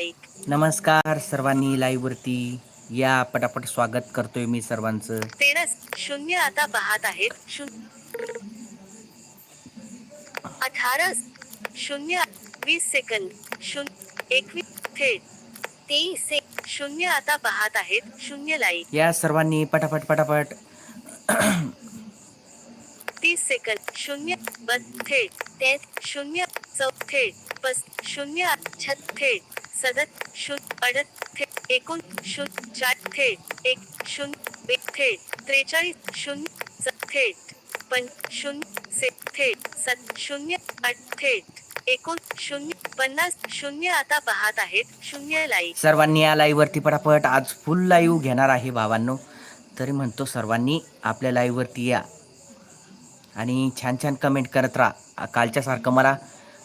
Like नमस्कार सर्वांनी live वरती या पटापट स्वागत करतोय मी सर्वांचं. तेरस शून्य आता पाहत आहेत. शून्य अठरा शून्य वीस सेकंद शून्य एकवीस थेट तेवीस से शून्य आता पाहत आहेत. शून्य लाईक या सर्वांनी पटापट पटापट. तीस सेकंद शून्य बस थेट तेत शून्य चौ थेट पस शून्य छत थेट सदत शून्य अडत थेट एकूण शून्य चार थेट एक शून्य बे थेट त्रेचाळीस शून्य थेट पण शून्य से थेट सत शून्य आठ थेट एकूण शून्य पन्नास शून्य आता पाहत आहेत शून्य लाईव्ह सर्वांनी या लाईव्ह वरती पटापट आज फुल लाईव्ह घेणार आहे भावांनो. तरी म्हणतो सर्वांनी आपल्या लाईव्ह वरती या. आणि छान छान कमेंट करत राहा. कालच्यासारखं मला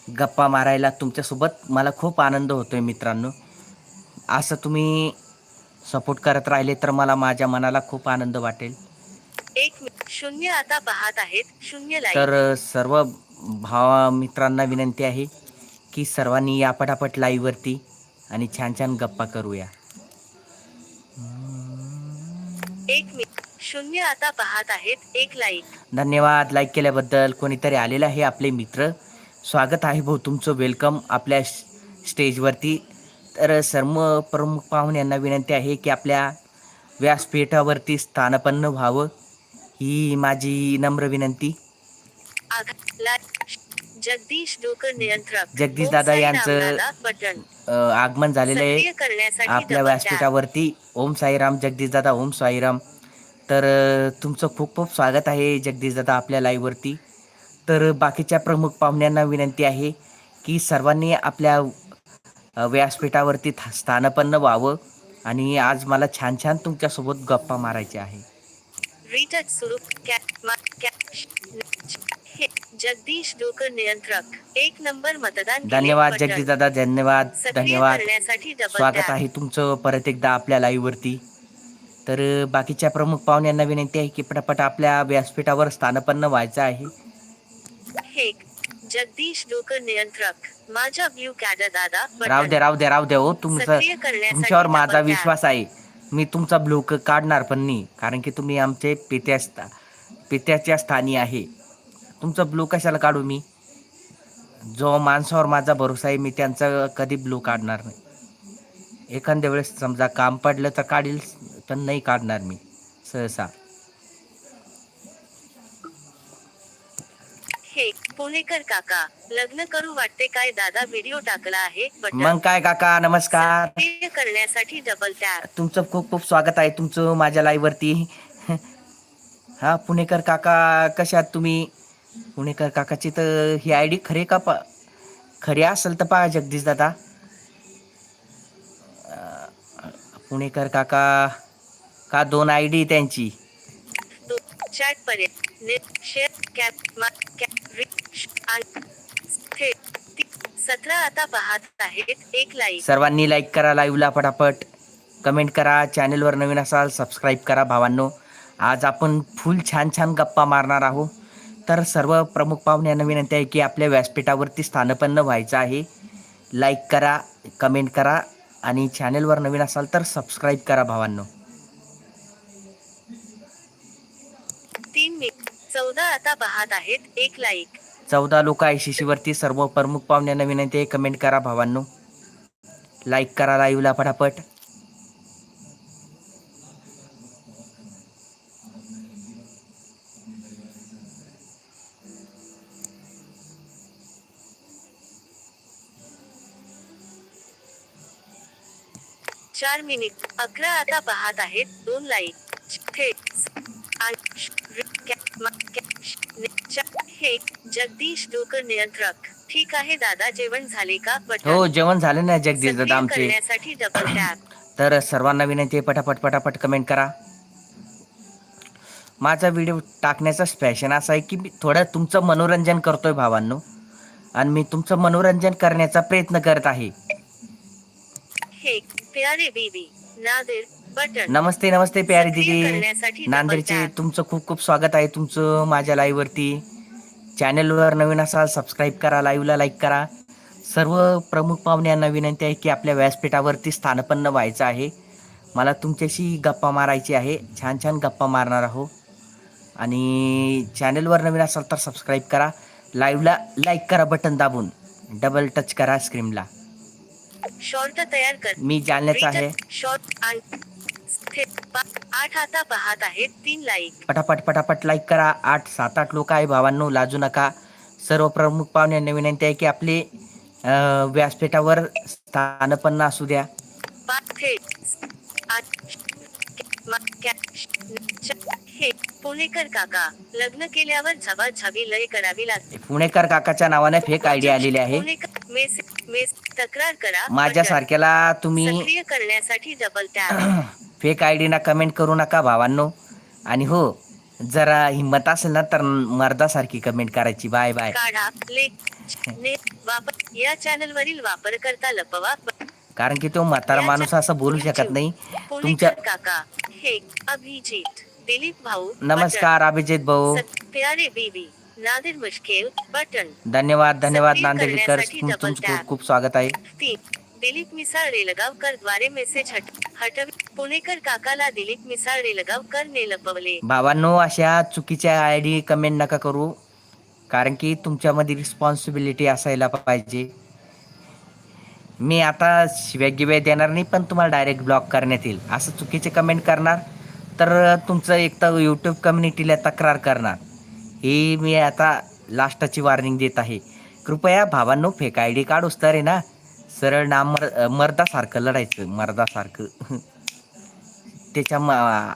गप्पा मारायला तुमच्यासोबत मला खूप आनंद होतोय मित्रांनो. असं तुम्ही सपोर्ट करत राहिले तर मला माझ्या मनाला खूप आनंद वाटेल. एक शून्य आता पाहत आहेत. शून्य तर सर्व भावा मित्रांना विनंती आहे की सर्वांनी या पटापट लाईव्हवरती आणि छान छान गप्पा करूया. एक शून्य आता पाहत आहेत. एक लाईक धन्यवाद. लाईक केल्याबद्दल कोणीतरी आलेलं आहे आपले मित्र? स्वागत आहे भाऊ तुमचं. वेलकम आपल्या स्टेजवरती तर सर्व प्रमुख पाहुण्यांना विनंती आहे की आपल्या व्यासपीठावरती स्थानपन्न व्हावं ही माझी नम्र विनंती. जगदीश नियंत्रक. जगदीश दादा यांचं आगमन झालेलं आहे आपल्या. व्यासपीठावरती. ओम साईराम जगदीशदादा ओम साईराम तर तुमचं खूप खूप स्वागत आहे जगदीशदादा आपल्या लाईव्हवरती तर बाकीच्या प्रमुख पाहुण्यांना विनंती आहे की सर्वांनी आपल्या व्यासपीठावरती स्थानपन्न व्हावं आणि आज मला छान छान तुमच्यासोबत गप्पा मारायचे आहे जगदीश डोकर नियंत्रक एक नंबर मतदान धन्यवाद बटन. जगदीशदादा धन्यवाद धन्यवाद स्वागत. आहे तुमचं परत एकदा आपल्या लाईव्हवरती तर अ, बाकीच्या प्रमुख पाहुण्यांना विनंती आहे की पटापट आपल्या व्यासपीठावर स्थानपन्न व्हायचं आहे हे जगदीश डोकर नियंत्रक माझा ब्ल्यू दादा दे राहू दे राहू दे हो. तुमचं सक्रिय करण्यासाठी तुमच्यावर माझा. विश्वास आहे. मी तुमचा ब्लू क- काढणार पण नाही कारण की तुम्ही आमचे पित्या स्था- पित्याच्या स्थानी आहे. तुमचं ब्लू कशाला काढू मी? जो माणसावर माझा भरोसा आहे मी त्यांचा कधी ब्लू काढणार नाही. एखाद्या वेळेस समजा काम पडलं तर काढील पण नाही काढणार मी सहसा. हे पुणेकर काका लग्न करू वाटते काय दादा व्हिडिओ टाकला आहे. मग काय काका नमस्कार. सक्रिय करण्यासाठी डबल टॅप तुमचं खूप खूप स्वागत आहे तुमचं माझ्या लाईव्हवरती हा पुणेकर काका कशात तुम्ही? पुणेकर काकाची तर ही आय डी खरे का पा खरी असेल तर पहा जगदीश दादा. अं, पुणेकर काका का दोन आय डी त्यांची? चॅट पर्यंत सतरा आता पाहत आहेत एक लाईक सर्वांनी लाईक करा लाईव्हला पटापट. कमेंट करा चॅनलवर नवीन असाल सबस्क्राईब करा भावांनो. आज आपण फुल छान छान गप्पा मारणार आहोत. तर सर्व प्रमुख पाहुण्यांना विनंती आहे की आपल्या व्यासपीठावरती स्थानपन्न व्हायचं आहे. लाईक करा कमेंट करा आणि चॅनेलवर नवीन असाल तर सबस्क्राईब करा भावांनो. चौदा आता पाहत आहेत. एक लाईक चौदा लोक आहे शिशीवरती सर्व प्रमुख पाहुण्यांना विनंती आहे कमेंट करा भावांनो. लाईक करा लाईव्हला पटापट चार मिनिट अकरा आता पाहत आहेत. दोन लाईक हे जगदीश डोकर नियंत्रक ठीक आहे दादा जेवण झाले का. हो जेवण झालं ना जगदीश दादा आमचे. तर सर्वांना विनंती पटापट पटापट कमेंट करा. माझा व्हिडिओ टाकण्याचा फॅशन असा आहे की मी थोडं तुमचं मनोरंजन करतोय भावांनो. आणि मी तुमचं मनोरंजन करण्याचा प्रयत्न करत आहे. हे प्यारे बीबी नादिर नमस्ते नमस्ते प्यारी दिदी. नांदेडचे. तुमचं खूप खूप स्वागत आहे तुमचं माझ्या लाईव्हवरती चॅनलवर नवीन असाल सबस्क्राईब करा लाईव्हला लाईक करा. सर्व प्रमुख पाहुण्यांना विनंती आहे की आपल्या व्यासपीठावरती स्थानपन्न व्हायचं आहे. मला तुमच्याशी गप्पा मारायची आहे. छान छान गप्पा मारणार आहो आणि चॅनलवर नवीन असाल तर सबस्क्राईब करा. लाईव्हला लाईक करा बटन दाबून. डबल टच करा स्क्रीनला शॉर्ट तयार कर. मी जालन्याचा आहे. आठ आता पाहत आहेत तीन लाईक पटापट पटापट लाईक करा. आठ सात आठ लोक आहे भावांनो लाजू नका. सर्व प्रमुख पाहुण्यांना विनंती आहे की आपले व्यासपीठावर स्थानपन्न असू द्या. हे पुणेकर काका लग्न केल्यावर झबाझबी लय करावी लागते. पुणेकर काकाच्या नावाने फेक आयडिया आलेली आहे. पुणेकर मेस मेस तक्रार करा माझ्या. सारख्याला तुम्ही सक्रिय करण्यासाठी डबल टॅप फेक आय डीना कमेंट करू नका भावांनो. आणि हो जरा हिंमत असेल ना तर मर्दासारखी कमेंट करायची. बाय बाय काढा. लेख ने वापर या चॅनल वरील वापरकर्ता लपवा. कारण की तो म्हातारा माणूस असं बोलू शकत नाही. तुमच्या पुणेकर काका हे अभिजित दिलीप भाऊ नमस्कार अभिजित भाऊ. बटन. सत- प्यारे बीबी नादिर मुश्किल बटन. धन्यवाद धन्यवाद नांदेडकर. तुमचं. खूप खूप स्वागत आहे. तीन दिलीप मिसाळ रेलगावकरद्वारे मेसेज हट हटव पुणेकर काकाला दिलीप मिसाळ रेलगावकर ने लपवले. भावांनो अशा चुकीच्या आय डी कमेंट नका करू कारण की तुमच्यामध्ये रिस्पॉन्सिबिलिटी असायला पाहिजे. मी आता शिव्या गिव्या देणार नाही पण तुम्हाला डायरेक्ट ब्लॉक करण्यात येईल. असं चुकीचे कमेंट करणार तर तुमचं एक तर यूट्यूब कम्युनिटीला तक्रार करणार. ही मी आता लास्टची वॉर्निंग देत आहे. कृपया भावांनो फेक आय डी कार्ड तर आहे ना. सरळ नाम मर्दासारखं लढायचं मर्दासारखं. त्याच्या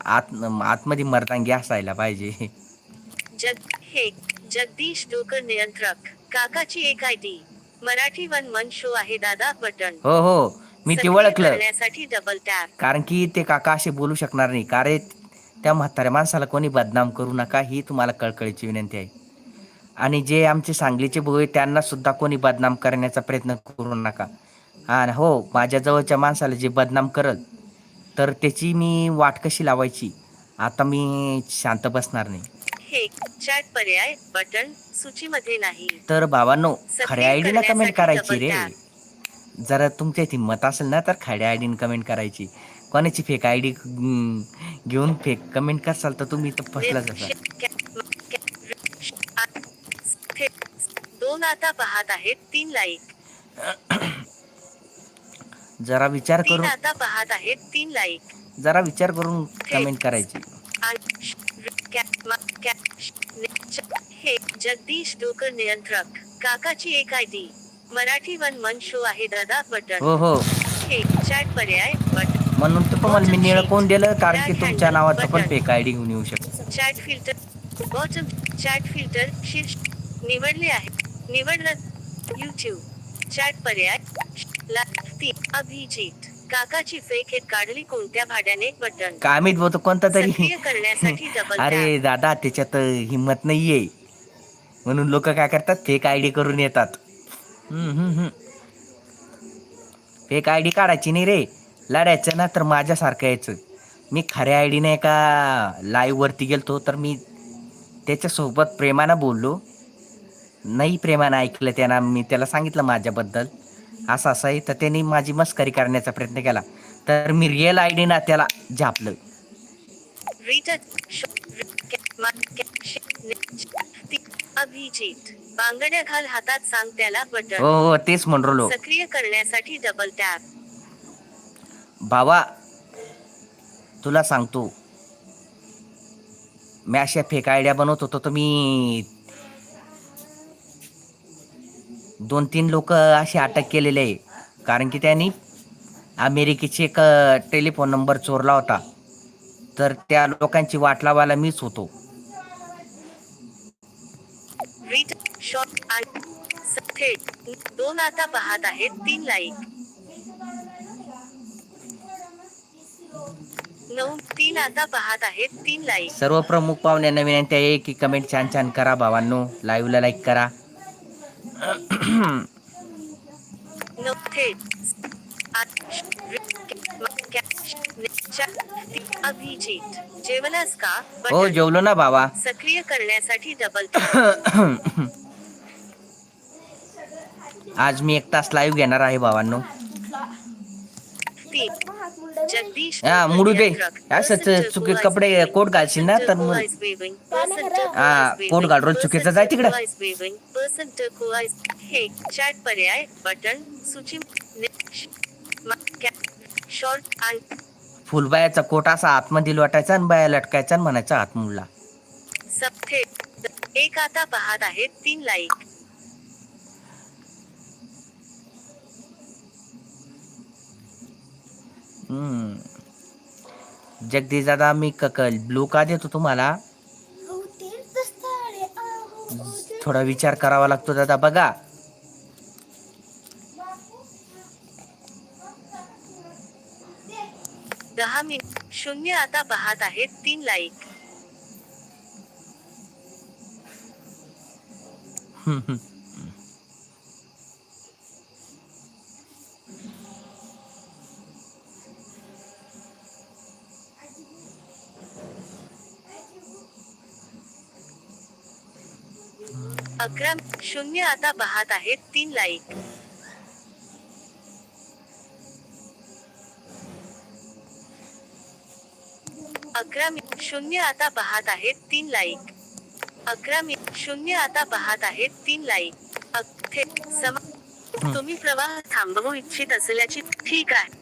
आत आतमध्ये मर्दांगी असायला पाहिजे. जग हे जगदीश डोकर नियंत्रक काकाची एक I D. Marathi one man show आहे दादा बटन. हो हो मी ते ओळखलं. डबल टॅप कारण की ते काका असे बोलू शकणार नाही. कारण त्या म्हाताऱ्या माणसाला कोणी बदनाम करू नका ही तुम्हाला कळकळीची विनंती आहे. आणि जे आमचे सांगलीचे भाऊ त्यांना सुद्धा कोणी बदनाम करण्याचा प्रयत्न करू नका. हा न हो माझ्या जवळच्या माणसाला जे बदनाम करल तर त्याची मी वाट कशी लावायची? आता मी शांत बसणार नाही. हे चॅट पर्याय बटन सूचीमध्ये नाही. तर सक्रिय खऱ्या आयडीला कमेंट करायची रे. जरा तुमच्या हिंमत असेल ना तर खऱ्या आयडीने कमेंट करायची. कोणाची फेक आय डी घेऊन फेक कमेंट करसाल तर तुम्ही तर फसलाच असाल दोन आता पाहत आहेत तीन लाईक जरा विचार तीन करून आता पाहत आहेत तीन लाईक जरा विचार करून कमेंट करायची. हे जगदीश डोकर नियंत्रक काकाची एक I D Marathi one man show आहे दादा बटन. हो हो. हे चॅट पर्याय बटन. म्हणून तर तुम्हाला मी निळं कोण दिलं? कारण की तुमच्या नावाचं पण फेक आय डी घेऊन येऊ शकतो. Chat filter bottom chat filter शीर्ष निवडले आहे. निवडलं युट्यूब चॅट पर्याय. ला तीन अभिजित. काकाची फेक हे काढली कोणत्या भाड्याने बटन कामित बोलतो कोणता तरी. सक्रिय करण्यासाठी डबल अरे दादा त्याच्यात हिंमत नाहीये. म्हणून लोक काय करतात? फेक आय डी करून येतात. फेक आय डी काढायची नाही रे. लढायचं ना तर माझ्यासारखं यायचं. मी खऱ्या आय डीने एका लाईव्हवरती गेलतो तर मी त्याच्यासोबत प्रेमानं बोललो. नाही प्रेमानं ऐकलं त्यानं मी त्याला सांगितलं माझ्याबद्दल. असं असं आहे. तर त्यांनी माझी मस्करी करण्याचा प्रयत्न केला. तर मी रिअल आय डीना त्याला झापलं. अभिजित. बांगड्या घाल हातात सांग त्याला बटन. हो हो तेच म्हणलो सक्रिय करण्यासाठी डबल टॅप भावा तुला सांगतो. मी अशा फेक आयडिया बनवत होतो तर मी दोन तीन लोक असे अटक केलेले आहे. कारण की त्यांनी अमेरिकेचे एक टेलिफोन नंबर चोरला होता. तर त्या लोकांची वाट लावायला मीच होतो. दोन आता पाहत आहेत तीन लाईक नऊ तीन आता पाहत आहेत तीन लाईक सर्व प्रमुख पाहुण्यांना विनंती आहे की कमेंट छान छान करा भावांनो. लाईव्हला लाईक करा. अभिजित जेवलास का हो जेवलो ना भावा सक्रिय करण्यासाठी डबल आज मी एक तास लाईव्ह घेणार आहे जगदीश हा, मुडू दे. असंच च- चुकीत कपडे, कोट घालशील ना, तर मग- हा, कोट घाल, रोज चुकीचं जाय तिकडे. हे चॅट पर्याय बटन सूची शॉर्ट फुलबायाचा कोट असा आतमध्ये लोटायचा आणि बाया लटकायचा आणि म्हणायचा आत मुडला. एक आता पाहत आहेत तीन लाईक. जगदीश दादा मी ककल. ब्लू का देतो तुम्हाला. थोडा विचार करावा लागतो दादा बघा. दहा मिनिट शून्य आता पाहत आहेत तीन लाईक अकरा शून्य आता पाहत आहेत तीन लाईक अकरा शून्य आता पाहत आहेत तीन लाईक अकरा मिनिट शून्य आता पाहत आहेत तीन लाईक तुम्ही प्रवाह थांबवू इच्छित असल्याची ठीक आहे.